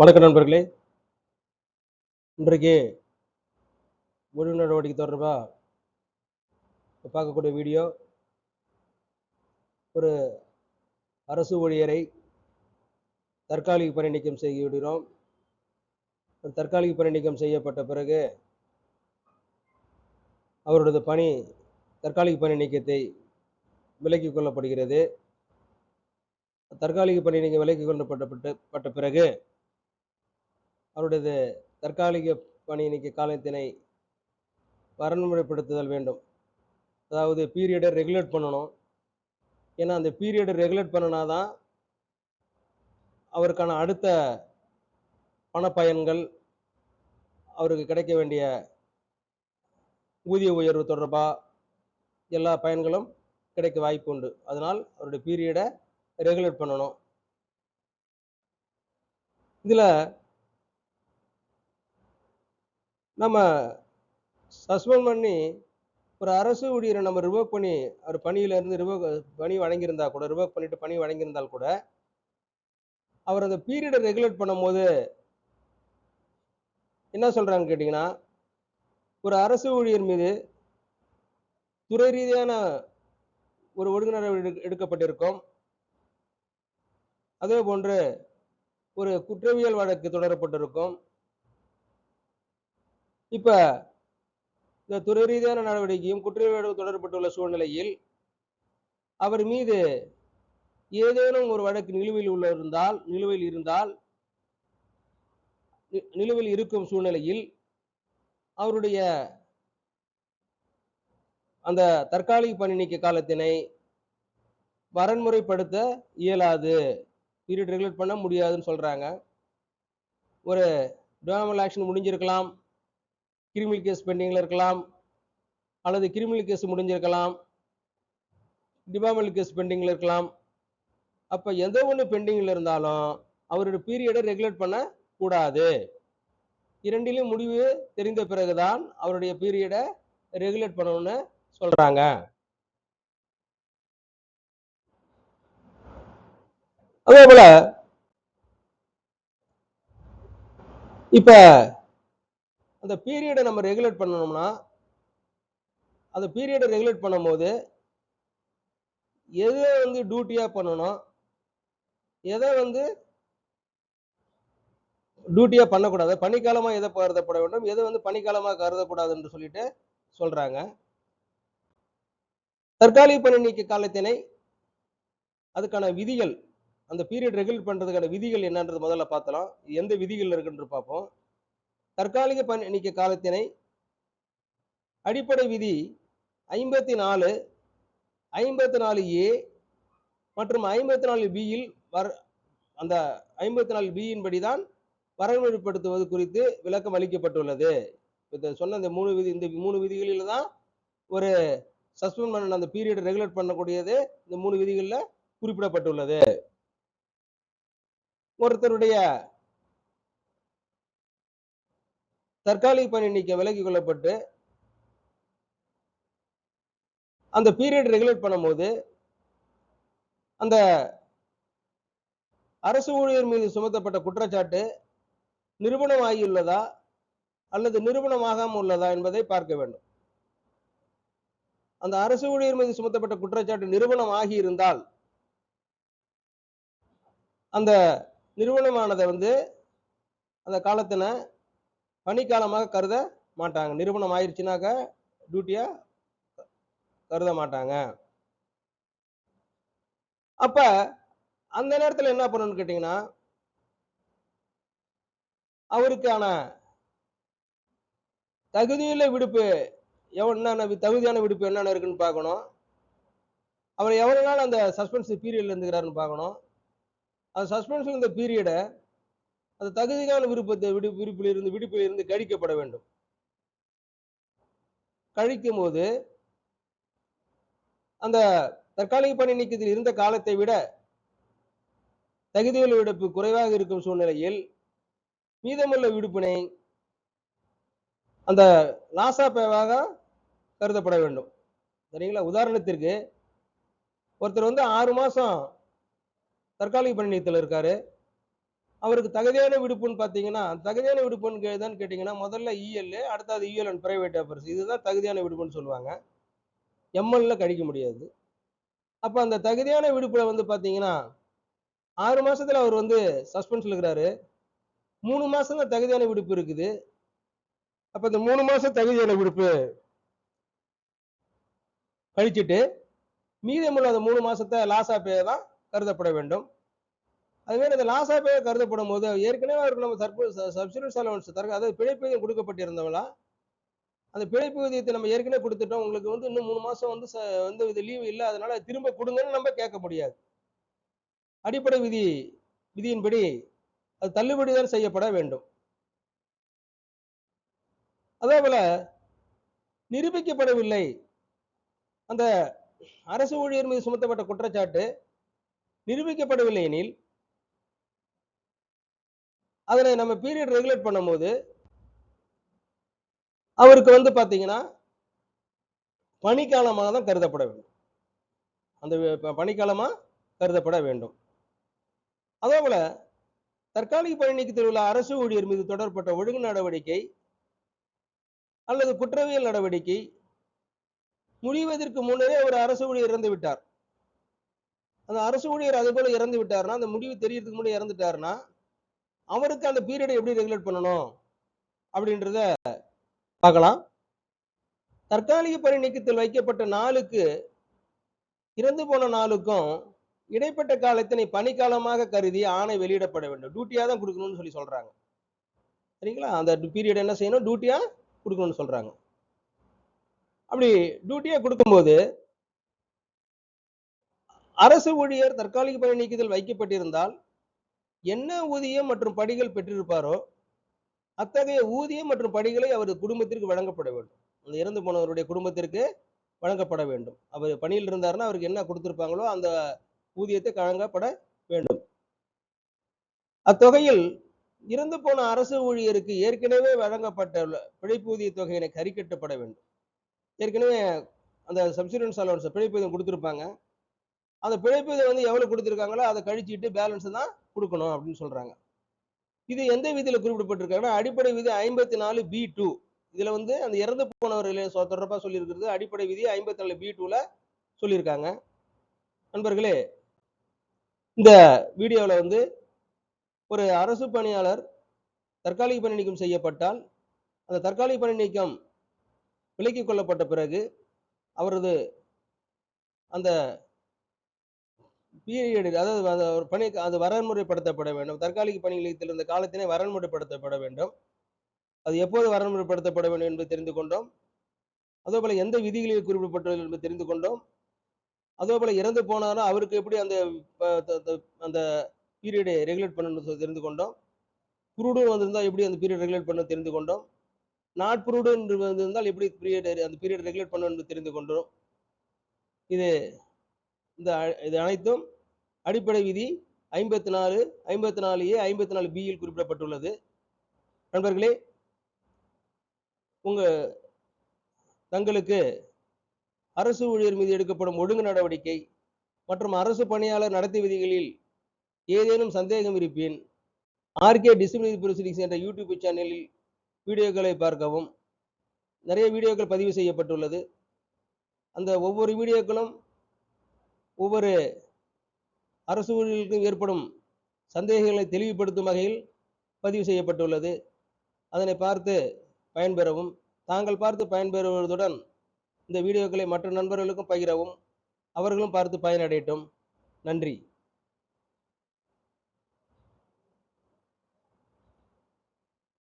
வணக்கம் நண்பர்களே. இன்றைக்கு ஒழுங்கு நடவடிக்கை தொடர்பாக பார்க்கக்கூடிய வீடியோ. ஒரு அரசு ஊழியரை தற்காலிக பணி நீக்கம் செய்ய விடுகிறோம். ஒரு தற்காலிக பணி நீக்கம் செய்யப்பட்ட பிறகு அவரது பணி தற்காலிக பணி நீக்கத்தை விலக்கிக் கொள்ளப்படுகிறது. தற்காலிக பணி நீக்கம் விலக்கிக் கொள்ளப்பட்ட பட்ட பிறகு அவருடைய தற்காலிக பணி நீக்க காலத்தினை வரன்முறைப்படுத்துதல் வேண்டும். அதாவது பீரியடை ரெகுலேட் பண்ணணும். ஏன்னா அந்த பீரியடை ரெகுலேட் பண்ணினாதான் அவருக்கான அடுத்த பணப்பயன்கள் அவருக்கு கிடைக்க வேண்டிய ஊதிய உயர்வு தொடர்பாக எல்லா பயன்களும் கிடைக்க வாய்ப்பு உண்டு. அதனால் அவருடைய பீரியடை ரெகுலேட் பண்ணணும். இதில் நம்ம சஸ்பெண்ட் பண்ணி ஒரு அரசு ஊழியரை நம்ம ரிவோக் பண்ணி அவர் பணியிலேருந்து ரிவோக் பணி வழங்கியிருந்தா கூட ரிவோக் பண்ணிட்டு பணி வழங்கியிருந்தால் கூட அவர் அந்த பீரியடை ரெகுலேட் பண்ணும்போது என்ன சொல்கிறாங்க கேட்டிங்கன்னா ஒரு அரசு ஊழியர் மீது துறை ரீதியான ஒரு ஒழுங்கு எடுக்கப்பட்டிருக்கும். அதே போன்று ஒரு குற்றவியல் வழக்கு தொடரப்பட்டிருக்கும். இப்ப இந்த துறை ரீதியான நடவடிக்கையும் குற்றவியல் தொடரப்பட்டுள்ள சூழ்நிலையில் அவர் மீது ஏதேனும் ஒரு வழக்கு நிலுவையில் உள்ள இருந்தால் நிலுவையில் இருந்தால் நிலுவையில் இருக்கும் சூழ்நிலையில் அவருடைய அந்த தற்காலிக பணி நீக்க காலத்தினை வரன்முறைப்படுத்த இயலாது. பீரியட் ரெகுலேட் பண்ண முடியாதுன்னு சொல்றாங்க. ஒரு டோனமல் ஆக்ஷன் முடிஞ்சிருக்கலாம். கிரிமினல் கேஸ் பெண்டிங்கில் இருக்கலாம் அல்லது கிரிமினல் கேஸ் முடிஞ்சிருக்கலாம் டிபார்ட்மெண்ட் கேஸ் பெண்டிங்கில் இருக்கலாம். அப்போ எந்த ஒன்று பெண்டிங்கில் இருந்தாலும் அவருடைய பீரியடை ரெகுலேட் பண்ண கூடாது இரண்டிலும் முடிவு தெரிந்த பிறகுதான் அவருடைய பீரியடை ரெகுலேட் பண்ணணும்னு சொல்றாங்க. அதே போல இப்ப அந்த பீரியடை நம்ம ரெகுலேட் பண்ணணும்னா அந்த பீரியடை ரெகுலேட் பண்ணும்போது எதை வந்து டியூட்டியாக பண்ணணும் எதை வந்து டியூட்டியாக பண்ணக்கூடாது பனிக்காலமாக எதை கருதப்பட வேண்டும் எதை வந்து பனிக்காலமாக கருதக்கூடாதுன்னு சொல்லிட்டு சொல்றாங்க. தற்காலிக பணி நீக்க காலத்தினை அதுக்கான விதிகள் அந்த பீரியட் ரெகுலேட் பண்றதுக்கான விதிகள் என்னன்றது முதல்ல பார்த்தலாம். எந்த விதிகள் இருக்குன்னு பார்ப்போம். தற்காலிக பணி நீக்க காலத்தினை அடிப்படை விதி ஐம்பத்தி நாலு ஐம்பத்தி நாலு ஏ மற்றும் ஐம்பத்தி நாலு பியில் வர் அந்த ஐம்பத்தி நாலு பியின்படி படிதான் வரமுறைப்படுத்துவது குறித்து விளக்கம் அளிக்கப்பட்டுள்ளது. இப்போ சொன்ன இந்த மூணு விதி இந்த மூணு விதிகளில் தான் ஒரு சஸ்பெண்ட் பண்ண அந்த பீரியட் ரெகுலேட் பண்ணக்கூடியது இந்த மூணு விதிகளில் குறிப்பிடப்பட்டுள்ளது. ஒருத்தருடைய தற்காலிக பணி நீக்கம் விலக்கிக் கொள்ளப்பட்டு அந்த பீரியட் ரெகுலேட் பண்ணும்போது அந்த அரசு ஊழியர் மீது சுமத்தப்பட்ட குற்றச்சாட்டு நிறுவனம் ஆகியுள்ளதா அல்லது நிரூபணமாகாமல் உள்ளதா என்பதை பார்க்க வேண்டும். அந்த அரசு ஊழியர் மீது சுமத்தப்பட்ட குற்றச்சாட்டு நிறுவனம் ஆகியிருந்தால் அந்த நிறுவனமானதை வந்து அந்த காலத்தின பணிக்காலமாக கருத மாட்டாங்க. நிறுவனம் ஆயிடுச்சுனாக்க டியூட்டியா கருத மாட்டாங்க. அப்ப அந்த நேரத்தில் என்ன பண்ணணும்னு கேட்டீங்கன்னா அவருக்கான தகுதியுள்ள விடுப்பு என்னென்ன தகுதியான விடுப்பு என்னென்ன இருக்குன்னு பார்க்கணும். அவர் எவ்வளவு நாள் அந்த சஸ்பென்ஸ் பீரியட்ல இருந்துக்கிறாருன்னு பார்க்கணும். அந்த சஸ்பென்ஷன் இந்த பீரியடை அந்த தகுதியான விருப்பத்தை விடு விருப்பில் இருந்து விடுப்பில் இருந்து கழிக்கப்பட வேண்டும். கழிக்கும் போது அந்த தற்காலிக பணி நீக்கத்தில் இருந்த காலத்தை விட தகுதியுள்ள விடுப்பு குறைவாக இருக்கும் சூழ்நிலையில் மீதமுள்ள விடுப்பினை அந்த லாசா பேவாக கருதப்பட வேண்டும். சரிங்களா? உதாரணத்திற்கு ஒருத்தர் வந்து ஆறு மாசம் தற்காலிக பணி நீக்கத்தில் இருக்காரு. அவருக்கு தகுதியான விடுப்புன்னு பார்த்தீங்கன்னா தகுதியான விடுப்புன்னு கேதான்னு கேட்டிங்கன்னா முதல்ல இஎல்ஏ அடுத்தது இஎல் அண்ட் பிரைவேட் அஃபேர்ஸ் இதுதான் தகுதியான விடுப்புன்னு சொல்லுவாங்க. எம்எல்ல கழிக்க முடியாது. அப்போ அந்த தகுதியான விடுப்பில் வந்து பார்த்தீங்கன்னா ஆறு மாதத்தில் அவர் வந்து சஸ்பென்ஸ் இருக்கிறாரு. மூணு மாதம் தான் தகுதியான விடுப்பு இருக்குது. அப்போ இந்த மூணு மாதம் தகுதியான விடுப்பு கழிச்சிட்டு மீதமுள்ள அந்த மூணு மாதத்தை லாஸ் பே தான் கருதப்பட வேண்டும். அதுவே அந்த லாஸா பே கருதப்படும் போது ஏற்கனவே அவருக்கு நம்ம சர்ப சப்சிடன்ஸ் அலவன்ஸ் தர அதாவது பிழைப்பூதியம் கொடுக்கப்பட்டிருந்தவங்களா? அந்த பிழைப்பு ஊதியத்தை நம்ம ஏற்கனவே கொடுத்துட்டோம். உங்களுக்கு வந்து இன்னும் மூணு மாதம் வந்து ச- வந்து இது லீவு இல்லை அதனால திரும்ப கொடுங்கன்னு நம்ம கேட்க முடியாது. அடிப்படை விதி விதியின்படி அது தள்ளுபடி தான் செய்யப்பட வேண்டும். அதே போல நிரூபிக்கப்படவில்லை. அந்த அரசு ஊழியர் மீது சுமத்தப்பட்ட குற்றச்சாட்டு நிரூபிக்கப்படவில்லை எனில் அதனை நம்ம பீரியட் ரெகுலேட் பண்ணும்போது அவருக்கு வந்து பார்த்தீங்கன்னா பனிக்காலமாக தான் கருதப்பட வேண்டும். அந்த ப- கருதப்பட வேண்டும். அதே போல தற்காலிக பணி நீக்கத்தில் உள்ள அரசு ஊழியர் மீது தொடரப்பட்ட ஒழுங்கு நடவடிக்கை அல்லது குற்றவியல் நடவடிக்கை முடிவதற்கு முன்னரே ஒரு அரசு ஊழியர் இறந்து விட்டார். அந்த அரசு ஊழியர் அது போல இறந்து விட்டார்னா அந்த முடிவு தெரியறதுக்கு முன்னாடி இறந்துட்டாருன்னா அவருக்கு அந்த பீரியடை எப்படி ரெகுலேட் பண்ணணும் அப்படின்றத பார்க்கலாம். தற்காலிக பணி நீக்கத்தில் வைக்கப்பட்ட நாளுக்கு இறந்து போன நாளுக்கும் இடைப்பட்ட காலத்தினை பணிக்காலமாக கருதி ஆணை வெளியிடப்பட வேண்டும். டியூட்டியாக தான் கொடுக்கணும்னு சொல்லி சொல்றாங்க. சரிங்களா? அந்த பீரியட் என்ன செய்யணும்? டியூட்டியாக கொடுக்கணும்னு சொல்றாங்க. அப்படி டியூட்டியாக கொடுக்கும்போது அரசு ஊழியர் தற்காலிக பணி நீக்கத்தில் வைக்கப்பட்டிருந்தால் என்ன ஊதியம் மற்றும் படிகள் பெற்றிருப்பாரோ அத்தகைய ஊதியம் மற்றும் படிகளை அவரது குடும்பத்திற்கு வழங்கப்பட வேண்டும். அந்த இறந்து போனவருடைய குடும்பத்திற்கு வழங்கப்பட வேண்டும். அவர் பணியில் இருந்தாருன்னா அவருக்கு என்ன கொடுத்திருப்பாங்களோ அந்த ஊதியத்தை வழங்கப்பட வேண்டும். அத்தொகையில் இறந்து போன அரசு ஊழியருக்கு ஏற்கனவே வழங்கப்பட்ட பிழைப்பூதிய தொகையினை கறிக்கட்டப்பட வேண்டும். ஏற்கனவே அந்த சப்சிடன்ஸ் அலவன்ஸ் பிழைப்பூதியம் கொடுத்துருப்பாங்க. அந்த பிழைப்பூதியம் வந்து எவ்வளவு கொடுத்துருக்காங்களோ அதை கழிச்சிட்டு பேலன்ஸ் தான் கொடுக்கணும் அப்படின்னு சொல்றாங்க. இது எந்த விதியில குறிப்பிடப்பட்டிருக்காங்கன்னா அடிப்படை விதி ஐம்பத்தி நாலு பி டூ இதுல வந்து அந்த இறந்து போனவர்களே தொடர்பாக சொல்லியிருக்கிறது. அடிப்படை விதி ஐம்பத்தி நாலு பி டூல சொல்லியிருக்காங்க. நண்பர்களே இந்த வீடியோவில் வந்து ஒரு அரசு பணியாளர் தற்காலிக பணி நீக்கம் செய்யப்பட்டால் அந்த தற்காலிக பணி நீக்கம் விலக்கிக் கொள்ளப்பட்ட பிறகு அவரது அந்த பீரியட் அதாவது ஒரு பணி அது வரன்முறைப்படுத்தப்பட வேண்டும். தற்காலிக பணி நிலையத்தில் இருந்த காலத்தினை வரன்முறைப்படுத்தப்பட வேண்டும். அது எப்போது வரன்முறைப்படுத்தப்பட வேண்டும் என்பதை தெரிந்து கொண்டோம். அதே போல எந்த விதிகளில் குறிப்பிடப்பட்டுள்ளது என்பதை தெரிந்து கொண்டோம். அதே போல இறந்து போனாலும் அவருக்கு எப்படி அந்த அந்த பீரியடை ரெகுலேட் பண்ணணும் தெரிந்து கொண்டோம். புரூடு வந்திருந்தா எப்படி அந்த பீரியட் ரெகுலேட் பண்ண தெரிந்து கொண்டோம். நாட்புருடு என்று வந்திருந்தால் எப்படி பீரியட் அந்த பீரியட் ரெகுலேட் பண்ணணும் என்று தெரிந்து கொண்டோம். இது இந்த இது அனைத்தும் அடிப்படை விதி ஐம்பத்தி நாலு ஐம்பத்தி நாலு ஏ ஐம்பத்தி நாலு பியில் குறிப்பிடப்பட்டுள்ளது. நண்பர்களே உங்க தங்களுக்கு அரசு ஊழியர் மீது எடுக்கப்படும் ஒழுங்கு நடவடிக்கை மற்றும் அரசு பணியாளர் நடத்தை விதிகளில் ஏதேனும் சந்தேகம் இருப்பின் ஆர்கே டிசிப்ளினரி ப்ரொசீடிங்ஸ் என்ற யூடியூப் சேனலில் வீடியோக்களை பார்க்கவும். நிறைய வீடியோக்கள் பதிவு செய்யப்பட்டுள்ளது. அந்த ஒவ்வொரு வீடியோக்களும் ஒவ்வொரு அரசு ஊழியர்களுக்கும் ஏற்படும் சந்தேகங்களை தெளிவுபடுத்தும் வகையில் பதிவு செய்யப்பட்டுள்ளது. அதனை பார்த்து பயன்பெறவும் தாங்கள் பார்த்து பயன்பெறுவதுடன் இந்த வீடியோக்களை மற்ற நண்பர்களுக்கும் பகிரவும் அவர்களும் பார்த்து பயனடையட்டும். நன்றி.